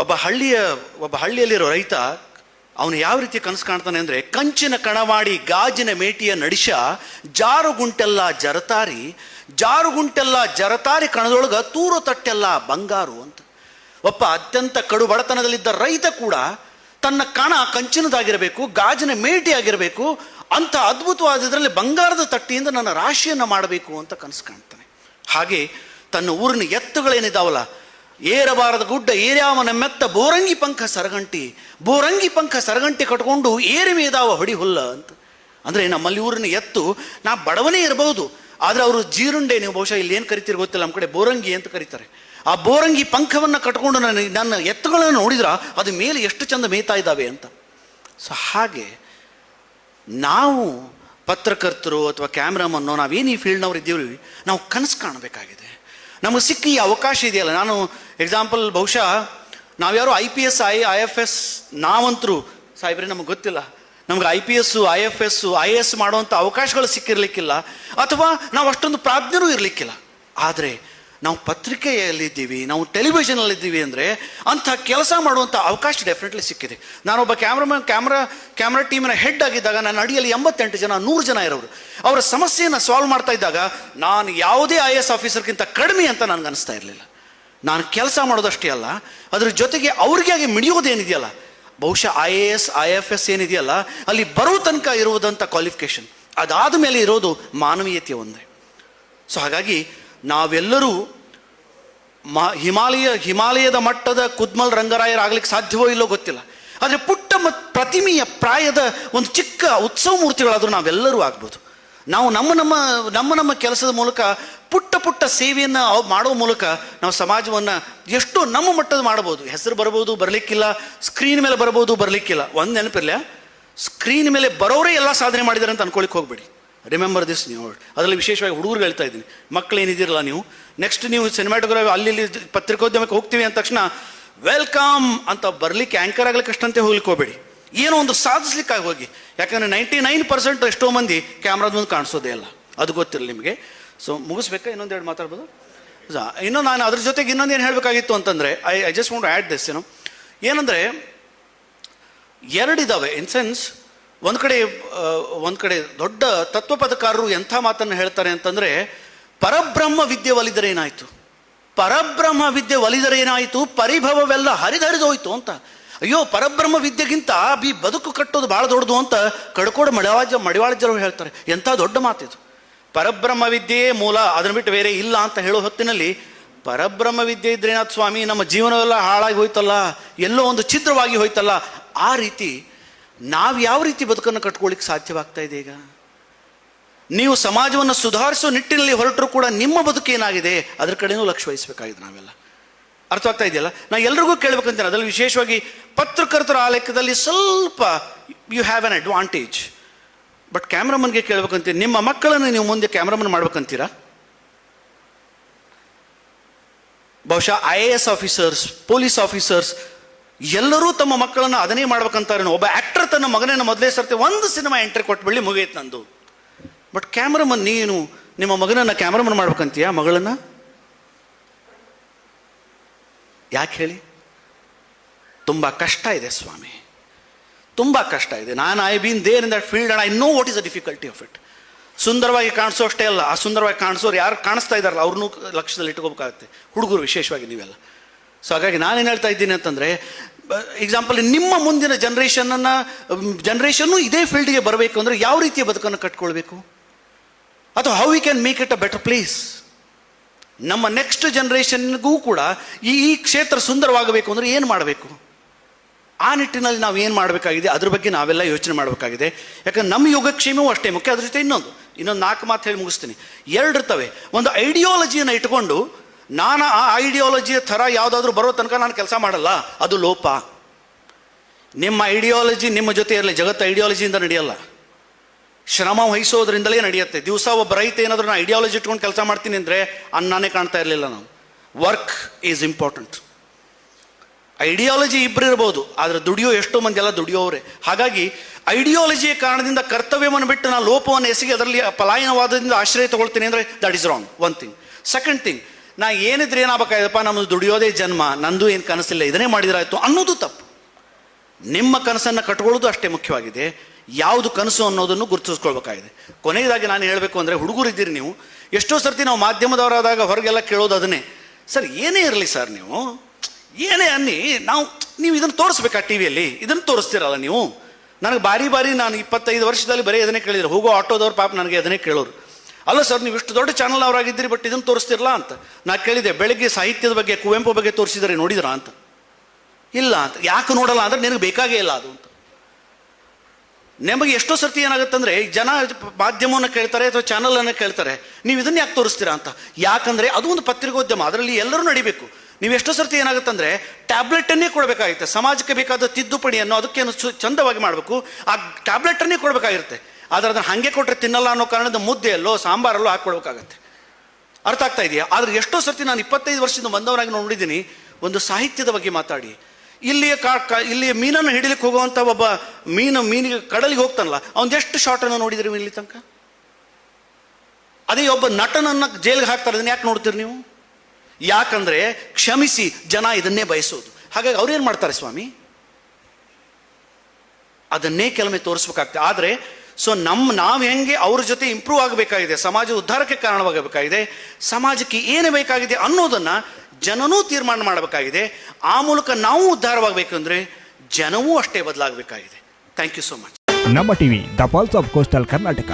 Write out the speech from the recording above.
ಒಬ್ಬ ಹಳ್ಳಿಯ, ಒಬ್ಬ ಹಳ್ಳಿಯಲ್ಲಿರೋ ರೈತ, ಅವನು ಯಾವ ರೀತಿ ಕನಸು ಕಾಣ್ತಾನೆ ಅಂದರೆ ಕಂಚಿನ ಕಣವಾಡಿ ಗಾಜಿನ ಮೇಟಿಯ ನಡಿಶ ಜಾರುಗುಂಟೆಲ್ಲ ಜರತಾರಿ ಜಾರುಗುಂಟೆಲ್ಲ ಜರತಾರಿ ಕಣದೊಳಗೆ ತೂರು ತಟ್ಟೆಲ್ಲ ಬಂಗಾರು ಅಂತ. ಒಬ್ಬ ಅತ್ಯಂತ ಕಡು ಬಡತನದಲ್ಲಿದ್ದ ರೈತ ಕೂಡ ತನ್ನ ಕಣ ಕಂಚಿನದಾಗಿರಬೇಕು, ಗಾಜಿನ ಮೇಟಿ ಆಗಿರಬೇಕು ಅಂಥ ಅದ್ಭುತವಾದ ಇದರಲ್ಲಿ ಬಂಗಾರದ ತಟ್ಟಿಯಿಂದ ನನ್ನ ರಾಶಿಯನ್ನು ಮಾಡಬೇಕು ಅಂತ ಕನಸು ಕಾಣ್ತಾನೆ. ಹಾಗೆ ತನ್ನ ಊರಿನ ಎತ್ತುಗಳೇನಿದಾವಲ್ಲ ಏರಬಾರದ ಗುಡ್ಡ ಏರ್ಯಾವನ ಮೆತ್ತ ಬೋರಂಗಿ ಪಂಖ ಸರಗಂಟಿ ಬೋರಂಗಿ ಪಂಖ ಸರಗಂಟಿ ಕಟ್ಕೊಂಡು ಏರಿ ಮೇದಾವ ಹೊಡಿ ಹುಲ್ಲ ಅಂತ. ಅಂದರೆ ನಮ್ಮಲ್ಲಿ ಊರಿನ ಎತ್ತು, ನಾ ಬಡವನೇ ಇರಬಹುದು ಆದರೆ ಅವರು ಜೀರುಂಡೆ ನೀವು ಬಹುಶಃ ಇಲ್ಲಿ ಏನು ಕರಿತೀರಿ ಗೊತ್ತಿಲ್ಲ ನಮ್ಮ ಕಡೆ ಬೋರಂಗಿ ಅಂತ ಕರೀತಾರೆ. ಆ ಬೋರಂಗಿ ಪಂಖವನ್ನು ಕಟ್ಕೊಂಡು ನನ್ನ ನನ್ನ ಎತ್ತುಗಳನ್ನು ನೋಡಿದ್ರ ಅದು ಮೇಲೆ ಎಷ್ಟು ಚಂದ ಮೇಯ್ತಾ ಇದ್ದಾವೆ ಅಂತ. ಸೊ ಹಾಗೆ, ನಾವು ಪತ್ರಕರ್ತರು ಅಥವಾ ಕ್ಯಾಮ್ರಾಮನ್ನು ನಾವೇನು ಈ ಫೀಲ್ಡ್ನವ್ರು ಇದ್ದೀವಿ, ನಾವು ಕನಸು ಕಾಣಬೇಕಾಗಿದೆ. ನಮಗೆ ಸಿಕ್ಕ ಈ ಅವಕಾಶ ಇದೆಯಲ್ಲ. ನಾನು ಎಕ್ಸಾಂಪಲ್ ಬಹುಶಃ ನಾವ್ಯಾರು I P S I I F S ನಾವಂತರೂ. ಸಾಹೇಬ್ರೆ, ನಮಗೆ ಗೊತ್ತಿಲ್ಲ. ನಮ್ಗೆ I P S I F S I A S ಮಾಡುವಂಥ ಅವಕಾಶಗಳು ಸಿಕ್ಕಿರಲಿಕ್ಕಿಲ್ಲ. ಅಥವಾ ನಾವು ಅಷ್ಟೊಂದು ಪ್ರಾಜ್ಞರೂ ಇರಲಿಕ್ಕಿಲ್ಲ. ಆದರೆ ನಾವು ಪತ್ರಿಕೆಯಲ್ಲಿದ್ದೀವಿ, ನಾವು ಟೆಲಿವಿಷನಲ್ಲಿದ್ದೀವಿ ಅಂದರೆ ಅಂಥ ಕೆಲಸ ಮಾಡುವಂಥ ಅವಕಾಶ ಡೆಫಿನೆಟ್ಲಿ ಸಿಕ್ಕಿದೆ. ನಾನೊಬ್ಬ ಕ್ಯಾಮ್ರಾಮನ್, ಕ್ಯಾಮ್ರಾ ಕ್ಯಾಮ್ರಾ ಟೀಮಿನ ಹೆಡ್ ಆಗಿದ್ದಾಗ ನನ್ನ ಅಡಿಯಲ್ಲಿ ಎಂಬತ್ತೆಂಟು ಜನ, ನೂರು ಜನ ಇರೋರು. ಅವರ ಸಮಸ್ಯೆಯನ್ನು ಸಾಲ್ವ್ ಮಾಡ್ತಾ ಇದ್ದಾಗ ನಾನು ಯಾವುದೇ ಐ ಎಸ್ ಆಫೀಸರ್ಗಿಂತ ಕಡಿಮೆ ಅಂತ ನನಗೆ ಅನಿಸ್ತಾ ಇರಲಿಲ್ಲ. ನಾನು ಕೆಲಸ ಮಾಡೋದಷ್ಟೇ ಅಲ್ಲ, ಅದ್ರ ಜೊತೆಗೆ ಅವ್ರಿಗಾಗಿ ಮಿಡಿಯೋದೇನಿದೆಯಲ್ಲ ಬಹುಶಃ I A S I F S ಏನಿದೆಯಲ್ಲ, ಅಲ್ಲಿ ಬರೋ ತನಕ ಇರುವುದಂಥ ಕ್ವಾಲಿಫಿಕೇಶನ್ ಅದಾದ ಮೇಲೆ ಇರೋದು ಮಾನವೀಯತೆ ಒಂದೇ. ಸೊ ಹಾಗಾಗಿ ನಾವೆಲ್ಲರೂ ಮ ಹಿಮಾಲಯ, ಹಿಮಾಲಯದ ಮಟ್ಟದ ಕುದ್ಮಲ್ ರಂಗರಾಯರಾಗಲಿಕ್ಕೆ ಸಾಧ್ಯವೋ ಇಲ್ಲೋ ಗೊತ್ತಿಲ್ಲ. ಆದರೆ ಪುಟ್ಟ ಮತ್ತು ಪ್ರತಿಮೆಯ ಪ್ರಾಯದ ಒಂದು ಚಿಕ್ಕ ಉತ್ಸವ ಮೂರ್ತಿಗಳಾದರೂ ನಾವೆಲ್ಲರೂ ಆಗ್ಬೋದು. ನಾವು ನಮ್ಮ ನಮ್ಮ ನಮ್ಮ ನಮ್ಮ ಕೆಲಸದ ಮೂಲಕ ಪುಟ್ಟ ಪುಟ್ಟ ಸೇವೆಯನ್ನು ಮಾಡುವ ಮೂಲಕ ನಾವು ಸಮಾಜವನ್ನು ಎಷ್ಟೋ ನಮ್ಮ ಮಟ್ಟದ ಮಾಡ್ಬೋದು. ಹೆಸರು ಬರ್ಬೋದು, ಬರಲಿಕ್ಕಿಲ್ಲ. ಸ್ಕ್ರೀನ್ ಮೇಲೆ ಬರ್ಬೋದು, ಬರಲಿಕ್ಕಿಲ್ಲ. ಒಂದು ನೆನಪಿರಲಿಲ್ಲ ಸ್ಕ್ರೀನ್ ಮೇಲೆ ಬರೋರೇ ಎಲ್ಲ ಸಾಧನೆ ಮಾಡಿದ್ದಾರೆ ಅಂತ ಅನ್ಕೊಳಿಕ್ಕೆ ಹೋಗ್ಬೇಡಿ. ರಿಮೆಂಬರ್ ದಿಸ್ ನೀವು ಅದರಲ್ಲಿ ವಿಶೇಷವಾಗಿ ಹುಡುಗರು ಹೇಳ್ತಾ ಇದ್ದೀನಿ. ಮಕ್ಕಳು ಏನಿದ್ದೀರಲ್ಲ ನೀವು? ನೆಕ್ಸ್ಟ್ ನೀವು ಸಿನಿಮಾಟೋಗ್ರಫಿ ಅಲ್ಲಿ ಪತ್ರಿಕೋದ್ಯಮಕ್ಕೆ ಹೋಗ್ತೀವಿ ಅಂದ ತಕ್ಷಣ ವೆಲ್ಕಮ್ ಅಂತ ಬರಲಿಕ್ಕೆ ಆ್ಯಂಕರ್ ಆಗ್ಲಿಕ್ಕೆ ಅಷ್ಟಂತೆ ಹೋಗ್ಲಿಕ್ಕೆ ಹೋಗಬೇಡಿ ಏನೋ ಒಂದು ಸಾಧಿಸ್ಲಿಕ್ಕಾಗಿ ಹೋಗಿ. ಯಾಕಂದರೆ ನೈಂಟಿ ನೈನ್ ಪರ್ಸೆಂಟ್ ಎಷ್ಟೋ ಮಂದಿ ಕ್ಯಾಮ್ರಾದ ಮುಂದೆ ಕಾಣಿಸೋದೇ ಇಲ್ಲ. ಅದು ಗೊತ್ತಿರಲಿ ನಿಮಗೆ. ಸೊ ಮುಗಿಸ್ಬೇಕಾ? ಇನ್ನೊಂದೆರಡು ಮಾತಾಡ್ಬೋದು? ಇನ್ನು ನಾನು ಅದ್ರ ಜೊತೆಗೆ ಇನ್ನೊಂದು ಏನು ಹೇಳಬೇಕಾಗಿತ್ತು ಅಂತಂದರೆ I I just want add this ಏನು ಏನಂದರೆ ಎರಡಿದ್ದಾವೆ ಇನ್ ಸೆನ್ಸ್ ಒಂದು ಕಡೆ ಒಂದು ಕಡೆ ದೊಡ್ಡ ತತ್ವಪದಕಾರರು ಎಂಥ ಮಾತನ್ನು ಹೇಳ್ತಾರೆ ಅಂತಂದರೆ, ಪರಬ್ರಹ್ಮ ವಿದ್ಯೆ ಒಲಿದರೆ ಏನಾಯಿತು? ಪರಬ್ರಹ್ಮ ವಿದ್ಯೆ ಒಲಿದರೆ ಏನಾಯಿತು? ಪರಿಭವವೆಲ್ಲ ಹರಿದರಿದೋಯ್ತು ಅಂತ. ಅಯ್ಯೋ, ಪರಬ್ರಹ್ಮ ವಿದ್ಯೆಗಿಂತ ಬಿ ಬದುಕು ಕಟ್ಟೋದು ಭಾಳ ದೊಡ್ಡದು ಅಂತ ಕಡ್ಕೋಡು ಮಡಿವಾಜ ಮಡಿವಾಳಜರು ಹೇಳ್ತಾರೆ. ಎಂಥ ದೊಡ್ಡ ಮಾತಿದು. ಪರಬ್ರಹ್ಮ ವಿದ್ಯೆಯೇ ಮೂಲ, ಅದನ್ನು ಬಿಟ್ಟು ಬೇರೆ ಇಲ್ಲ ಅಂತ ಹೇಳೋ ಹೊತ್ತಿನಲ್ಲಿ, ಪರಬ್ರಹ್ಮ ವಿದ್ಯೆ ಇದ್ರೇನಾಥ ಸ್ವಾಮಿ? ನಮ್ಮ ಜೀವನವೆಲ್ಲ ಹಾಳಾಗಿ ಹೋಯ್ತಲ್ಲ, ಎಲ್ಲೋ ಒಂದು ಛಿದ್ರವಾಗಿ ಹೋಯ್ತಲ್ಲ, ಆ ರೀತಿ ನಾವು ಯಾವ ರೀತಿ ಬದುಕನ್ನು ಕಟ್ಕೊಳ್ಳಿಕ್ಕೆ ಸಾಧ್ಯವಾಗ್ತಾ ಇದೆ ಈಗ? ನೀವು ಸಮಾಜವನ್ನು ಸುಧಾರಿಸೋ ನಿಟ್ಟಿನಲ್ಲಿ ಹೊರಟರೂ ಕೂಡ ನಿಮ್ಮ ಬದುಕು ಏನಾಗಿದೆ? ಅದ್ರ ಕಡೆನೂ ಲಕ್ಷ್ಯ ವಹಿಸಬೇಕಾಗಿದೆ ನಾವೆಲ್ಲ. ಅರ್ಥವಾಗ್ತಾ ಇದೆಯಲ್ಲ? ನಾ ಎಲ್ರಿಗೂ ಕೇಳ್ಬೇಕಂತೇನೆ. ಅದರಲ್ಲಿ ವಿಶೇಷವಾಗಿ ಪತ್ರಕರ್ತರ ಆ ಲೆಕ್ಕದಲ್ಲಿ ಸ್ವಲ್ಪ you have an advantage but ಕ್ಯಾಮ್ರಾಮನ್ಗೆ ಕೇಳ್ಬೇಕಂತೀನಿ. ನಿಮ್ಮ ಮಕ್ಕಳನ್ನು ನೀವು ಮುಂದೆ ಕ್ಯಾಮ್ರಾಮನ್ ಮಾಡ್ಬೇಕಂತೀರಾ? ಬಹುಶಃ I A S officers police officers ಎಲ್ಲರೂ ತಮ್ಮ ಮಕ್ಕಳನ್ನು ಅದನ್ನೇ ಮಾಡ್ಬೇಕಂತಾರೆ ಒಬ್ಬ ಆಕ್ಟರ್ ತನ್ನ ಮಗನನ್ನು ಮೊದಲೇ ಸರ್ತಿ ಒಂದು ಸಿನಿಮಾ ಎಂಟ್ರಿ ಕೊಟ್ಬಿಡಿ ಮುಗಿಯಿತು ನಂದು. ಬಟ್ ಕ್ಯಾಮ್ರಾಮನ್ ನೀನು, ನಿಮ್ಮ ಮಗನನ್ನು ಕ್ಯಾಮ್ರಾಮನ್ ಮಾಡ್ಬೇಕಂತೀಯ ಮಗಳನ್ನು? ಯಾಕೆ ಹೇಳಿ? ತುಂಬ ಕಷ್ಟ ಇದೆ ಸ್ವಾಮಿ. ತುಂಬ ಕಷ್ಟ ಇದೆ. ನಾನು I been there in that field and I know what is the difficulty of it ಸುಂದರವಾಗಿ ಕಾಣಿಸೋ ಅಷ್ಟೇ ಅಲ್ಲ ಆ ಸುಂದರವಾಗಿ ಕಾಣಿಸೋರು ಯಾರು ಕಾಣಿಸ್ತಾ ಇದ್ದಾರಲ್ಲ, ಅವ್ರನ್ನೂ ಲಕ್ಷ್ಯದಲ್ಲಿ ಇಟ್ಕೋಬೇಕಾಗುತ್ತೆ. ಹುಡುಗರು ವಿಶೇಷವಾಗಿ ನೀವೆಲ್ಲ. ಸೊ ಹಾಗಾಗಿ ನಾನೇನು ಹೇಳ್ತಾ ಇದ್ದೀನಿ ಅಂತಂದರೆ ಎಕ್ಸಾಂಪಲ್ ನಿಮ್ಮ ಮುಂದಿನ ಜನ್ರೇಷನನ್ನು ಜನ್ರೇಷನ್ನು ಇದೇ ಫೀಲ್ಡ್ಗೆ ಬರಬೇಕು ಅಂದರೆ ಯಾವ ರೀತಿಯ ಬದುಕನ್ನು ಕಟ್ಕೊಳ್ಬೇಕು? ಅಥವಾ how we can make it a better place ನಮ್ಮ ನೆಕ್ಸ್ಟ್ ಜನ್ರೇಷನ್ಗೂ ಕೂಡ ಈ ಈ ಕ್ಷೇತ್ರ ಸುಂದರವಾಗಬೇಕು ಅಂದರೆ ಏನು ಮಾಡಬೇಕು? ಆ ನಿಟ್ಟಿನಲ್ಲಿ ನಾವು ಏನು ಮಾಡಬೇಕಾಗಿದೆ? ಅದ್ರ ಬಗ್ಗೆ ನಾವೆಲ್ಲ ಯೋಚನೆ ಮಾಡಬೇಕಾಗಿದೆ. ಯಾಕಂದ್ರೆ ನಮ್ಮ ಯೋಗಕ್ಷೇಮವೂ ಅಷ್ಟೇ ಮುಖ್ಯ. ಅದ್ರ ಜೊತೆ ಇನ್ನೊಂದು ಇನ್ನೊಂದು ನಾಲ್ಕು ಮಾತು ಹೇಳಿ ಮುಗಿಸ್ತೀನಿ. ಎರಡು ಇರ್ತವೆ ಒಂದು ಐಡಿಯಾಲಜಿಯನ್ನು ಇಟ್ಕೊಂಡು ನಾನು ಆ ಐಡಿಯಾಲಜಿಯ ಥರ ಯಾವುದಾದ್ರೂ ಬರೋ ತನಕ ನಾನು ಕೆಲಸ ಮಾಡಲ್ಲ. ಅದು ಲೋಪ. ನಿಮ್ಮ ಐಡಿಯಾಲಜಿ ನಿಮ್ಮ ಜೊತೆ ಇರಲಿ. ಜಗತ್ತು ಐಡಿಯಾಲಜಿಯಿಂದ ನಡೆಯಲ್ಲ. ಶ್ರಮ ವಹಿಸೋದ್ರಿಂದಲೇ ನಡೆಯುತ್ತೆ. ದಿವಸ ಒಬ್ಬ ರೈತ ಏನಾದರೂ ನಾನು ಐಡಿಯಾಲಜಿ ಇಟ್ಕೊಂಡು ಕೆಲಸ ಮಾಡ್ತೀನಿ ಅಂದರೆ ಅನ್ನನೇ ಕಾಣ್ತಾ ಇರಲಿಲ್ಲ ನಾವು ವರ್ಕ್ ಈಸ್ ಇಂಪಾರ್ಟೆಂಟ್ ಐಡಿಯಾಲಜಿ ಇಬ್ಬರು ಇರ್ಬೋದು, ಆದರೆ ದುಡಿಯೋ ಎಷ್ಟೋ ಮಂದಿ ಎಲ್ಲ ದುಡಿಯೋವ್ರೆ. ಹಾಗಾಗಿ ಐಡಿಯಾಲಜಿಯ ಕಾರಣದಿಂದ ಕರ್ತವ್ಯವನ್ನು ಬಿಟ್ಟು ನಾನು ಲೋಪವನ್ನು ಎಸಗಿ ಅದರಲ್ಲಿ ಪಲಾಯನವಾದದಿಂದ ಆಶ್ರಯ ತಗೊಳ್ತೀನಿ ಅಂದರೆ that is wrong one thing second thing ನಾ ಏನಿದ್ರೆ ಏನಾಗಬೇಕಾಯ್ತಪ್ಪ ನಮ್ಮದು ದುಡಿಯೋದೇ ಜನ್ಮ, ನಂದು ಏನು ಕನಸಿಲ್ಲ, ಇದನ್ನೇ ಮಾಡಿದ್ರಾಯ್ತು ಅನ್ನೋದು ತಪ್ಪು. ನಿಮ್ಮ ಕನಸನ್ನು ಕಟ್ಕೊಳ್ಳೋದು ಅಷ್ಟೇ ಮುಖ್ಯವಾಗಿದೆ. ಯಾವುದು ಕನಸು ಅನ್ನೋದನ್ನು ಗುರುತಿಸ್ಕೊಳ್ಬೇಕಾಗಿದೆ. ಕೊನೆಯದಾಗಿ ನಾನು ಹೇಳಬೇಕು ಅಂದರೆ ಹುಡುಗರಿದ್ದೀರಿ ನೀವು, ಎಷ್ಟೋ ಸರ್ತಿ ನಾವು ಮಾಧ್ಯಮದವರಾದಾಗ ಹೊರಗೆಲ್ಲ ಕೇಳೋದು ಅದನ್ನೇ. ಸರ್, ಏನೇ ಇರಲಿ ಸರ್ ನೀವು, ಏನೇ ಅನ್ನಿ, ನಾವು, ನೀವು ಇದನ್ನು ತೋರಿಸ್ಬೇಕಾ ಟಿ ವಿಯಲ್ಲಿ? ಇದನ್ನು ತೋರಿಸ್ತೀರಲ್ಲ ನೀವು? ನನಗೆ ಬಾರಿ ಬಾರಿ ನಾನು ಇಪ್ಪತ್ತೈದು ವರ್ಷದಲ್ಲಿ ಬರೀ ಅದನ್ನೇ ಕೇಳಿದ್ರು. ಹೋಗೋ ಆಟೋದವ್ರು ಪಾಪ ನನಗೆ ಅದನ್ನೇ ಕೇಳೋರು. ಅಲ್ಲ ಸರ್, ನೀವು ಇಷ್ಟು ದೊಡ್ಡ ಚಾನಲ್ ಅವರಾಗಿದ್ದೀರಿ ಬಟ್ ಇದನ್ನು ತೋರಿಸ್ತಿರಲ್ಲ ಅಂತ. ನಾ ಕೇಳಿದೆ, ಬೆಳಗ್ಗೆ ಸಾಹಿತ್ಯದ ಬಗ್ಗೆ, ಕುವೆಂಪು ಬಗ್ಗೆ ತೋರಿಸಿದರೆ ನೋಡಿದ್ರಾ ಅಂತ. ಇಲ್ಲ ಅಂತ. ಯಾಕೆ ನೋಡಲ್ಲ ಅಂದರೆ ನಿನಗೆ ಬೇಕಾಗೇ ಇಲ್ಲ ಅದು ಅಂತ. ನಿಮಗೆ ಎಷ್ಟೋ ಸರ್ತಿ ಏನಾಗುತ್ತಂದ್ರೆ, ಜನ ಮಾಧ್ಯಮವನ್ನು ಕೇಳ್ತಾರೆ ಅಥವಾ ಚಾನಲನ್ನು ಕೇಳ್ತಾರೆ, ನೀವು ಇದನ್ನ ಯಾಕೆ ತೋರಿಸ್ತೀರಾ ಅಂತ. ಯಾಕಂದರೆ ಅದು ಒಂದು ಪತ್ರಿಕೋದ್ಯಮ, ಅದರಲ್ಲಿ ಎಲ್ಲರೂ ನಡಿಬೇಕು. ನೀವು ಎಷ್ಟೋ ಸರ್ತಿ ಏನಾಗುತ್ತಂದ್ರೆ ಟ್ಯಾಬ್ಲೆಟನ್ನೇ ಕೊಡಬೇಕಾಗುತ್ತೆ. ಸಮಾಜಕ್ಕೆ ಬೇಕಾದ ತಿದ್ದುಪಡಿಯನ್ನು ಅದಕ್ಕೇನು ಚಂದವಾಗಿ ಮಾಡಬೇಕು. ಆ ಟ್ಯಾಬ್ಲೆಟನ್ನೇ ಕೊಡಬೇಕಾಗಿರುತ್ತೆ. ಆದರೆ ಅದನ್ನು ಹಾಗೆ ಕೊಟ್ಟರೆ ತಿನ್ನಲ್ಲ ಅನ್ನೋ ಕಾರಣದ ಮುದ್ದೆಯಲ್ಲೋ ಸಾಂಬಾರಲ್ಲೋ ಹಾಕ್ಕೊಳ್ಬೇಕಾಗತ್ತೆ ಅರ್ಥ ಆಗ್ತಾ ಇದೆಯಾ? ಆದರೆ ಎಷ್ಟೋ ಸರ್ತಿ ನಾನು ಇಪ್ಪತ್ತೈದು ವರ್ಷದಿಂದ ಬಂದವನಾಗಿ ನೋಡಿದ್ದೀನಿ, ಒಂದು ಸಾಹಿತ್ಯದ ಬಗ್ಗೆ ಮಾತಾಡಿ. ಇಲ್ಲಿಯ ಕಾ ಇಲ್ಲಿಯ ಮೀನನ್ನು ಹಿಡಿಲಿಕ್ಕೆ ಹೋಗುವಂಥ ಒಬ್ಬ ಮೀನು, ಮೀನಿಗೆ ಕಡಲಿಗೆ ಹೋಗ್ತಾನಲ್ಲ ಅವನು ಎಷ್ಟು ಶಾರ್ಟನ್ನು ನೋಡಿದಿರಿ ಇಲ್ಲಿ ತನಕ? ಅದೇ ಒಬ್ಬ ನಟನನ್ನು ಜೈಲಿಗೆ ಹಾಕ್ತಾರೆ, ಅದನ್ನ ಯಾಕೆ ನೋಡ್ತೀರಿ ನೀವು? ಯಾಕಂದರೆ ಕ್ಷಮಿಸಿ, ಜನ ಇದನ್ನೇ ಬಯಸೋದು. ಹಾಗಾಗಿ ಅವ್ರೇನು ಮಾಡ್ತಾರೆ ಸ್ವಾಮಿ? ಅದನ್ನೇ ಕೆಲವೊಮ್ಮೆ ತೋರಿಸ್ಬೇಕಾಗ್ತದೆ. ಆದರೆ ಸೊ ನಮ್ಮ ನಾವು ಹೆಂಗೆ ಅವ್ರ ಜೊತೆ ಇಂಪ್ರೂವ್ ಆಗಬೇಕಾಗಿದೆ ಸಮಾಜ ಉದ್ಧಾರಕ್ಕೆ ಕಾರಣವಾಗಬೇಕಾಗಿದೆ, ಸಮಾಜಕ್ಕೆ ಏನು ಬೇಕಾಗಿದೆ ಅನ್ನೋದನ್ನ ಜನನೂ ತೀರ್ಮಾನ ಮಾಡಬೇಕಾಗಿದೆ. ಆ ಮೂಲಕ ನಾವು ಉದ್ಧಾರವಾಗಬೇಕು ಅಂದರೆ ಜನವೂ ಅಷ್ಟೇ ಬದಲಾಗಬೇಕಾಗಿದೆ. Thank you so much Namma TV, the pulse of coastal Karnataka.